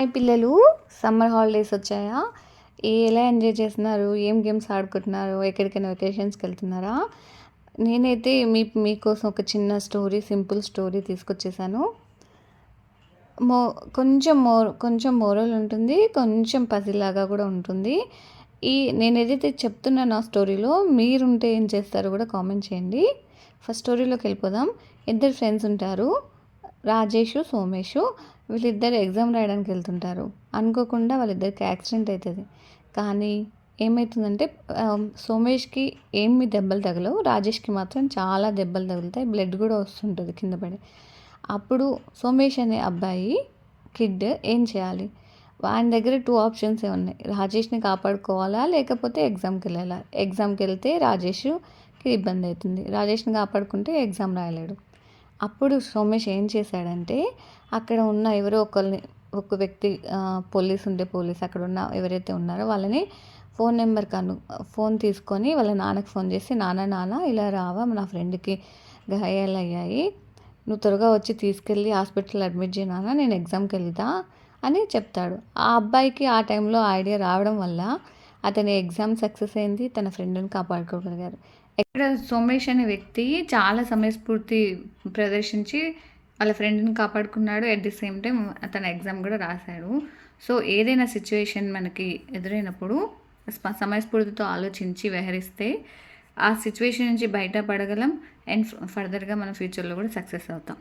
Hi పిల్లలు. Summer holidays వచ్చాయా? ఎలా ఎంజాయ్ చేస్తున్నారు? ఏం గేమ్స్ ఆడుకుంటున్నారు? ఎక్కడికైనా వెకేషన్స్కి వెళ్తున్నారా? నేనైతే మీ మీకోసం ఒక చిన్న స్టోరీ సింపుల్ స్టోరీ తీసుకొచ్చేసాను. మో కొంచెం మోర్ కొంచెం మోరల్ ఉంటుంది కొంచెం పసిలాగా కూడా ఉంటుంది. ఈ నేను ఏదైతే చెప్తున్నాను ఆ స్టోరీలో మీరుంటే ఏం చేస్తారో కూడా కామెంట్ చేయండి. ఫస్ట్ స్టోరీలోకి వెళ్ళిపోదాం. ఇద్దరు ఫ్రెండ్స్ ఉంటారు. రాజేషు సోమేష్. వీళ్ళిద్దరు ఎగ్జామ్ రాయడానికి వెళ్తుంటారు. అనుకోకుండా వాళ్ళిద్దరికి యాక్సిడెంట్ అవుతుంది. కానీ ఏమవుతుందంటే సోమేష్కి ఏమి దెబ్బలు తగలవు రాజేష్కి మాత్రం చాలా దెబ్బలు తగులుతాయి బ్లడ్ కూడా వస్తుంటుంది కింద పడి. అప్పుడు సోమేష్ అనే అబ్బాయి కిడ్ ఏం చేయాలి? వాని దగ్గర టూ ఆప్షన్స్ ఉన్నాయి రాజేష్ని కాపాడుకోవాలా లేకపోతే ఎగ్జామ్కి వెళ్ళాలా? ఎగ్జామ్కి వెళ్తే రాజేష్కి ఇబ్బంది అవుతుంది. రాజేష్ని కాపాడుకుంటే ఎగ్జామ్ రాయలేడు. అప్పుడు సోమేష్ ఏం చేశాడంటే అక్కడ ఉన్న ఎవరో ఒకరిని ఒక వ్యక్తి పోలీస్ ఉంటే పోలీస్ అక్కడ ఉన్న ఎవరైతే ఉన్నారో వాళ్ళని ఫోన్ నెంబర్ కను ఫోన్ తీసుకొని వాళ్ళ నాన్నకి ఫోన్ చేసి నాన్న నాన్న ఇలా రావా నా ఫ్రెండ్కి గాయాలు అయ్యాయి నువ్వు త్వరగా వచ్చి తీసుకెళ్ళి హాస్పిటల్ అడ్మిట్ చేయనా నేను ఎగ్జామ్కి వెళ్తా అని చెప్తాడు. ఆ అబ్బాయికి ఆ టైంలో ఐడియా రావడం వల్ల అతని ఎగ్జామ్ సక్సెస్ అయింది తన ఫ్రెండ్ని కాపాడుకోగలిగారు. ఇక్కడ సోమేష్ అనే వ్యక్తి చాలా సమయస్ఫూర్తి ప్రదర్శించి వాళ్ళ ఫ్రెండ్ని కాపాడుకున్నాడు. అట్ ది సేమ్ టైం అతను ఎగ్జామ్ కూడా రాశాడు. సో ఏదైనా సిచ్యువేషన్ మనకి ఎదురైనప్పుడు సమయస్ఫూర్తితో ఆలోచించి వ్యవహరిస్తే ఆ సిచ్యువేషన్ నుంచి బయటపడగలం. అండ్ ఫర్దర్గా మనం ఫ్యూచర్లో కూడా సక్సెస్ అవుతాం.